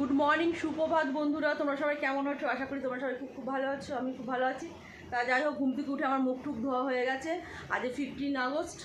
Good morning সুপ্রভাত বন্ধুরা। তোমরা সবাই কেমন আছো? আশা করি তোমরা সবাই খুব খুব ভালো আছো, আমি খুব ভালো আছি। তা যাই হোক, ঘুম থেকে উঠে আমার মুখ টুক ধোয়া হয়ে গেছে। আজ ফিফটিন আগস্ট।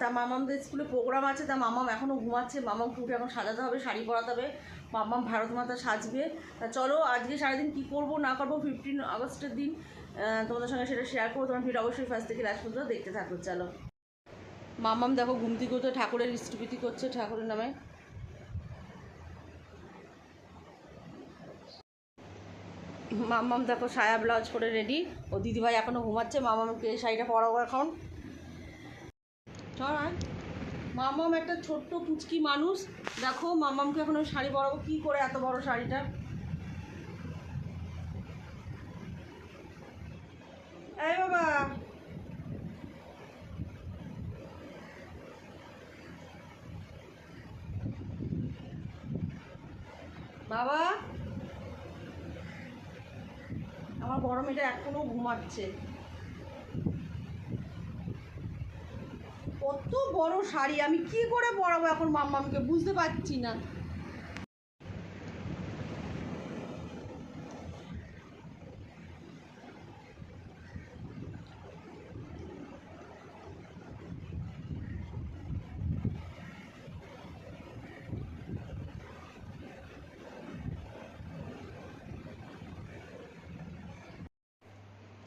তা মামামদের স্কুলে প্রোগ্রাম আছে, তা মামাম এখনও ঘুমাচ্ছে। মামামকে উঠে এখন সাজাতে হবে, শাড়ি পরাতে হবে। মামাম ভারত মাতা সাজবে। তা চলো, আজকে সারাদিন কী করব, না করব ফিফটিন আগস্টের দিন। তোমাদের সঙ্গে সেটা শেয়ার করব। তোমার ভিডিও অবশ্যই ফার্স্ট থেকে লাস্ট পর্যন্ত দেখতে থাকো, চলো। মামাম দেখো, ঘুম থেকে উঠে ঠাকুরের স্তুতি করছে ঠাকুরের নামে। মামাম দেখো সায়া ব্লাউজ পরে রেডি ও দিদিভাই এখনও ঘুমাচ্ছে মামামকে এই শাড়িটা পরাবো এখন। মামাম একটা ছোট্ট পুচকি মানুষ। দেখো মামামকে এখন ওই শাড়ি পরাবো। কী করে এত বড় শাড়িটা? এই বাবা। বাবা। আমার বড় মেয়েটা এখনও ঘুমাচ্ছে। কত বড় শাড়ি, আমি কি করে পরাবো এখন মাম্মামকে? বুঝতে পারছি না।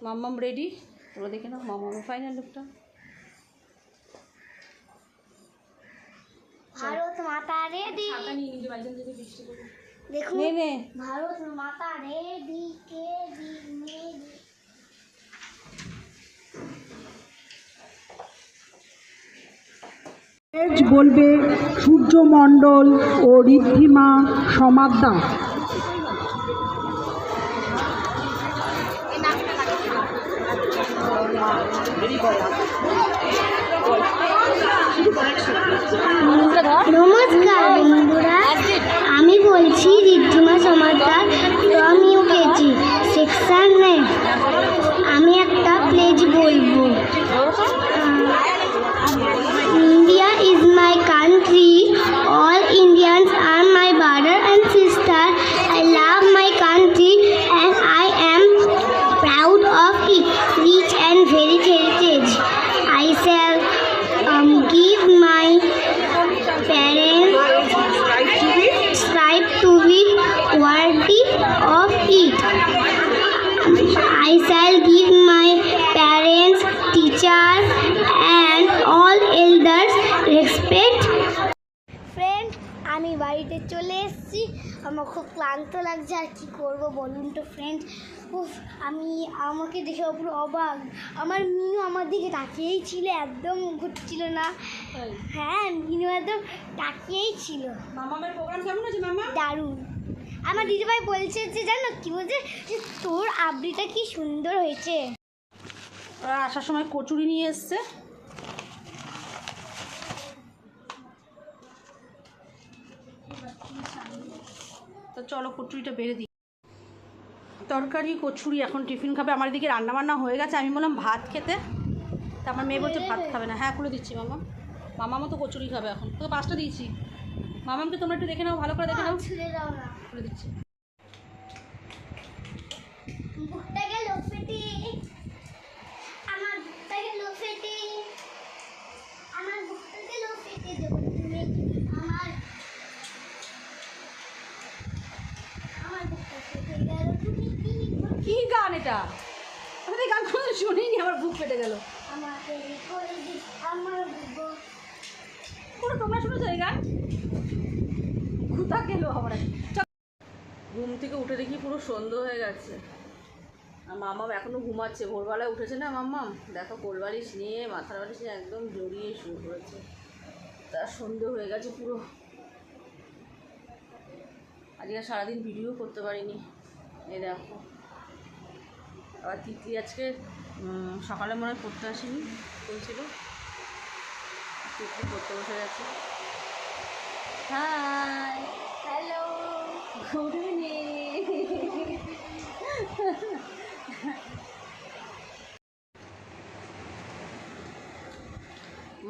মাম্মাম রেডি তোমরা দেখে নাও মাম্মামের ফাইনাল লুকটা ভারত মাতা রেডি দেখুন নে নে। ভারত মাতা রেডি কে দি মেডি তেজ বলবে সূর্যমণ্ডল ও ঋদ্ধিমা নমস্কার বন্ধুরা, আমি বলছি Riddhima Samaddar from UKG section আমি একটা প্লেজ বলব India is my country all Indians are my brother and sister, I love my country and I am proud of its rich and varied heritage. I shall um, give my parents strive to be worthy of it. I shall give my parents, teachers, and all elders respect. Friend আমি বাড়িতে চলে এসেছি আমার খুব ক্লান্ত লাগছে আর কি করব বলুন তো ফ্রেন্ড উফ আমি আমাকে দেখে পুরো অবাক আমার মিনু আমার দিকে তাকিয়েই ছিল একদম ঘুরছিল না হ্যাঁ মিনু একদম তাকিয়েই ছিল। মামামের প্রোগ্রাম কেমন আছে মামা? দারুণ। আমার দিদিভাই বলছে যে জানো কি বলছে? যে তোর আবৃটা কি সুন্দর হয়েছে। ওরা আসার সময় কচুরি নিয়ে এসছে। তো চলো কচুরিটা বেড়ে দিই। তরকারি কচুরি এখন টিফিন খাবে। আমার দিকে রান্না বান্না হয়ে গেছে। আমি বললাম ভাত খেতে। তা আমার মেয়ে বলছে ভাত খাবে না। হ্যাঁ খুলে দিচ্ছি মামা। মামা মতো কচুরি খাবে এখন। তোকে পাঁচটা দিয়েছি। মামামকে তোমরা একটু দেখে নাও ভালো করে দেখে নাও। ছেড়ে দাও না। খুলে দিচ্ছি বুকটা গেল ফেটে আমার বুকটা গেল ফেটে আমার বুকটা গেল ফেটে যখন তুমি আমার আমার বুকটা ফেটে গেল তুমি কি করলে? কী গান এটা আমি তো এই গান কোনো শুনিনি আমার বুক পেটে গেল আমাকে করে দি আমার বুক গেল আমার? ঘুম থেকে উঠে দেখি পুরো সন্ধ্যে হয়ে গেছে। মামাম এখনও ঘুমাচ্ছে। ভোরবেলায় উঠেছে না মাম্মাম দেখো, কোলবালিশ নিয়ে, মাথার বালিশ একদম জড়িয়ে শুরু করেছে তার সন্ধে হয়ে গেছে পুরো। আজকে সারাদিন ভিডিও করতে পারিনি। এ দেখো। আবার তিতলি আজকে সকালে মনে হয় পড়তে আসেনি, বলছিল। তিতলি পড়তে বসে গেছে। হাই। হ্যালো। গুড ইভিনিং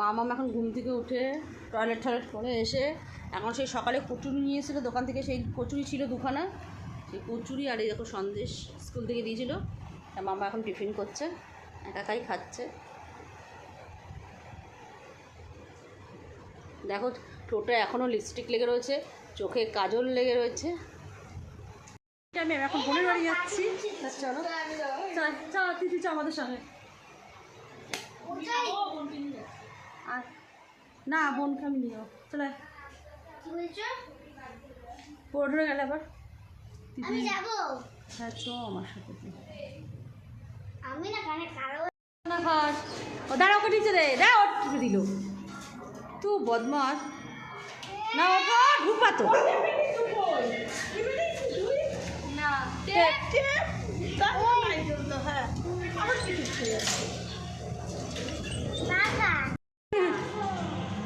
মামাম এখন ঘুম থেকে উঠে টয়লেট টয়লেট করে এসে এখন সেই সকালে কচুরি নিয়ে এসেছিল দোকান থেকে সেই কচুরি ছিল দুখানা। সেই কচুরি আর এই দেখো সন্দেশ স্কুল থেকে দিয়েছিল। মামা এখন টিফিন করছে একা একাই খাচ্ছে। দেখো ঠোঁটে এখনও লিপস্টিক লেগে রয়েছে চোখে কাজল লেগে রয়েছে। আমি এখন বোনের বাড়ি যাচ্ছি। চলো। চল চল তিথি চ আমাদের সঙ্গে। আর না বোনকে আমি নিও চলে পড়ে গেলে আবার। আমি যাব। হ্যাঁ চ আমার সাথে। আমি না কানে কারও না খাস। ও দাঁড়া ওকে নিচে দে। দে ওর টিপে দিল। তুই বদমাস না ওটা ঢুকবা তো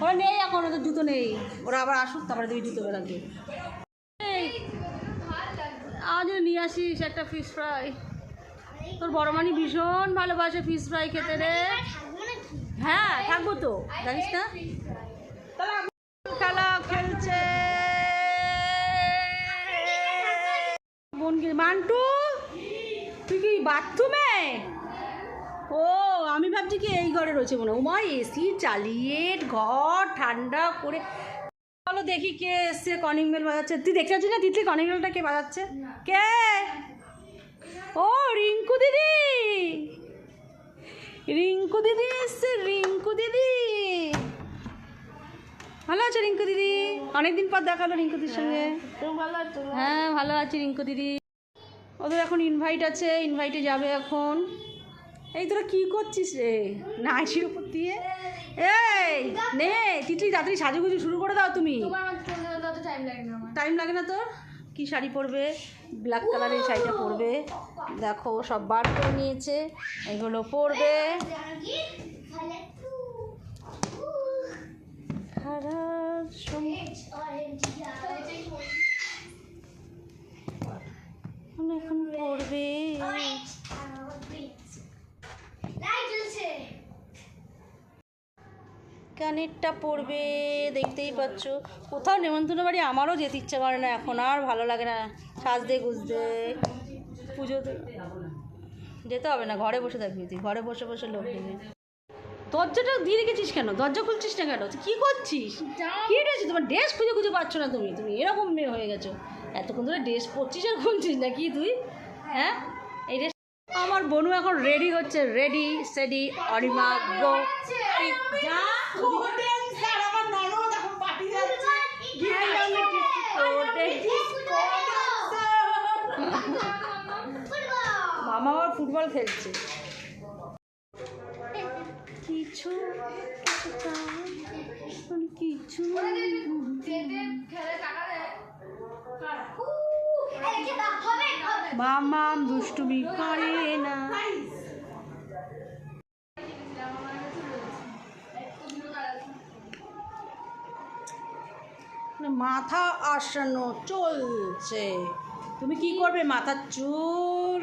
ওরা নেই এখন ওদের জুতো নেই। ওরা আবার আসুক তারপরে দুই জুতো লাগবে এই আজ নিয়ে আসিস একটা ফিশ ফ্রাই তোর বড় মানি ভীষণ ভালোবাসে ফিশ ফ্রাই খেতে রে। হ্যাঁ থাকব তো। জানিস না? মান্টু, তুই কি বাথরুমে? ও, আমি ভাবছি কি এই ঘরে রয়েছে মনে। উমা, এসি চালিয়ে, ঘর ঠান্ডা করে। চলো দেখি কে এসছে কনিং বেল বাজাচ্ছে। তুই দেখতে পাচ্ছিস না তিতলি কনিং বেলটা কে বাজাচ্ছে? কে? ও, রিঙ্কু দিদি। রিঙ্কু দিদি এসছে, রিঙ্কু দিদি। ভালো আছে রিঙ্কু দিদি? অনেকদিন পর দেখা হলো রিঙ্কু দিদির সঙ্গে হ্যাঁ ভালো আছি রিঙ্কু দিদি। ওদের এখন ইনভাইট আছে ইনভাইটে যাবে এখন। এই তোরা কি করছিস রে? নাইটির উপর দিয়ে? এই নে তিতলি তাড়াতাড়ি সাজুগুজু শুরু করে দাও তুমি। টাইম লাগে না তোর? কি শাড়ি পরবে? ব্ল্যাক কালারের শাড়িটা পরবে। দেখো সব বার করে নিয়েছে। এগুলো পরবে। এখন পড়বে? কানেরটা পড়বে, দেখতেই পাচ্ছ। কোথাও নেমন্তন্ন বাড়ি আমারও যেতে ইচ্ছে করে না এখন, আর ভালো লাগে না। সাজতে গুজতে। পুজোতে যেতে হবে না, ঘরে বসে থাকবি তুই, ঘরে বসে বসে লোক দরজাটা দিয়ে রেখেছিস কেন? দরজা খুলছিস না কেন? তুই কী করছিস? কী হয়েছে তোমার ড্রেস খুঁজে খুঁজে পাচ্ছ না তুমি। তুমি এরকম মেয়ে হয়ে গেছো। এতক্ষণ ধরে ড্রেস পরছিস আর খুলছিস না কি তুই? হ্যাঁ? এই ড্রেস আমার বনু এখন রেডি হচ্ছে। রেডি সেডি অরিমা গো মামা আবার ফুটবল খেলছে। মামাম দুষ্টুমি করে না। মাথা আসানো চলছে। তুমি কি করবে মাথার চুল?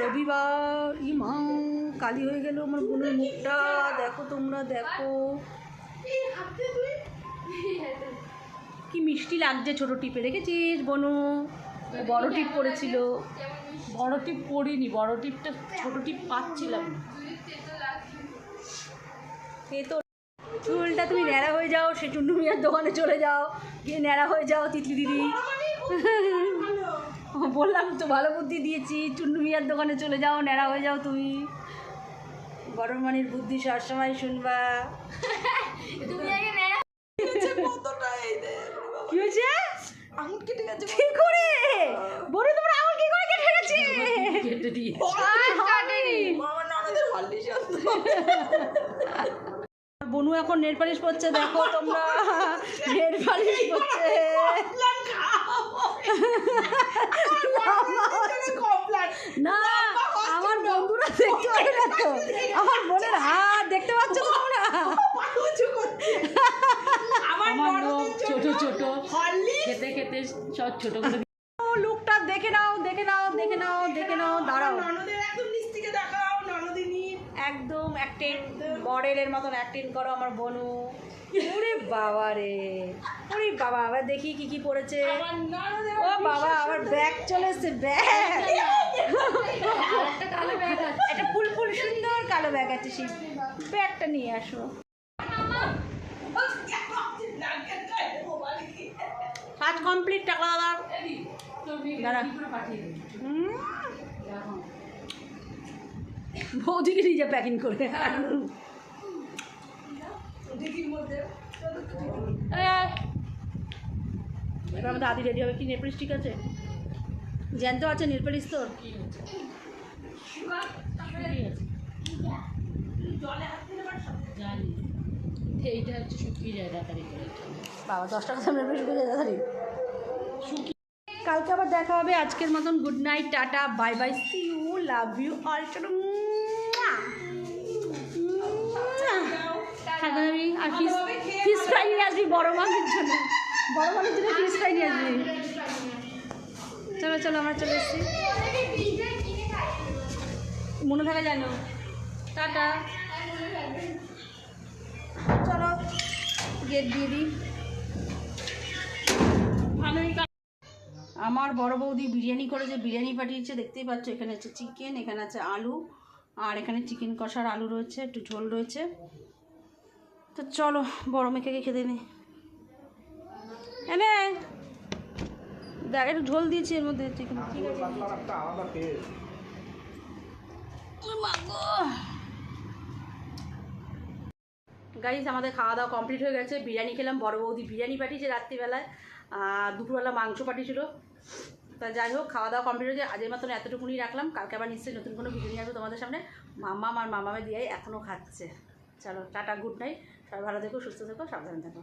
রবিবার ইমাম। কালি হয়ে গেল আমার বোনের মুখটা। দেখো তোমরা, দেখো। কি মিষ্টি লাগছে ছোট টিপে, দেখেছিস বনু? বড় টিপ পড়েছিল। বড় টিপ পড়িনি, বড় টিপটা ছোট টিপ পাচ্ছিলাম। এ তো চুলটা তুমি ন্যাড়া হয়ে যাও সে চুন্ডু মিয়ার দোকানে চলে যাও। গিয়ে ন্যাড়া হয়ে যাও, তিতলি দিদি। বললাম তো ভালো বুদ্ধি দিয়েছি চুন্ডু মিয়ার দোকানে চলে যাও, ন্যাড়া হয়ে যাও তুমি। গরম মানির বুদ্ধি সবসময় শুনবা। কি হয়েছে? আঙুল কেটে গেছে কি করে? বড় তোমার আঙুল কি করে কেটে গেছে? কেটে দিয়ে। বনু এখন নেট পালিশ করছে দেখো তোমরা। নেট পালিশ করছে। না। আমার বন্ধুরা দেখতে পাবে না তো? আমার বোনের হাত দেখতে পাচ্ছ তোমরা? আমার লোক ছোট ছোট খেতে খেতে সব ছোট করে লুকটা দেখে নাও দেখে নাও দেখে নাও দেখে নাও দাঁড়াও। একদম অ্যাক্টিং মডেলের মতন অ্যাক্টিং করো আমার বনু। ওরে বাবা রে ওরে বাবা আবার দেখি কি কি পড়েছে। ও বাবা আবার ব্যাগ চলে এসছে ব্যাগ। একটা ফুল ফুল সুন্দর কালো ব্যাগ আছে সেই ব্যাগটা নিয়ে আসো। কাজ কমপ্লিট টাকা দাদা দাঁড়া। বৌদিকে নিজে প্যাকিং করে। আদি রেডি হবে, কি নেলপালিশ ঠিক আছে? জ্যান্ত আছে নেলপালিশ তোর এইটা হচ্ছে শুকিয়ে যায় তাড়াতাড়ি বাবা তাড়াতাড়ি কালকে আবার দেখা হবে আজকের মতন good night tata bye bye see you love you all চলো আর ফিস ফিস ফ্রাই নিয়ে আসবি বড় মাছের জন্য। বড় মাছের জন্য ফিস ফ্রাই নিয়ে আসবি চলো চলো আমরা চলে এসেছি। মনে থাকা যায় না টাটা। চলো গেট দিয়ে দিই। আমার বড় বৌদি বিরিয়ানি করেছে বিরিয়ানি পাঠিয়েছে দেখতেই পাচ্ছ এখানে আছে চিকেন এখানে আছে আলু আর এখানে চিকেন কষার আলু রয়েছে একটু ঝোল রয়েছে। তো চলো বড় মেয়েকে খেতে নে এনে। দেখ একটু ঝোল দিয়েছি এর মধ্যে চিকেন ঠিক আছে। গাইজ আমাদের খাওয়া দাওয়া কমপ্লিট হয়ে গেছে। বিরিয়ানি খেলাম বড় বৌদি বিরিয়ানি পাঠিয়েছে রাত্রিবেলায়। আর দুপুরবেলা মাংস পাঠিয়েছিল। তা যাই হোক খাওয়া দাওয়া কমপ্লিট হয়েছে আজের মতন এতটুকুনি রাখলাম। কালকে আবার নিশ্চয়ই নতুন কোনো ভিডিও নিয়ে আসব তোমাদের সামনে। মাম্মা আর মামামে দিয়ে এখনও খাচ্ছে। চলো টাটা গুড নাইট সবাই ভালো থেকো সুস্থ থেকো সাবধানে থেকো।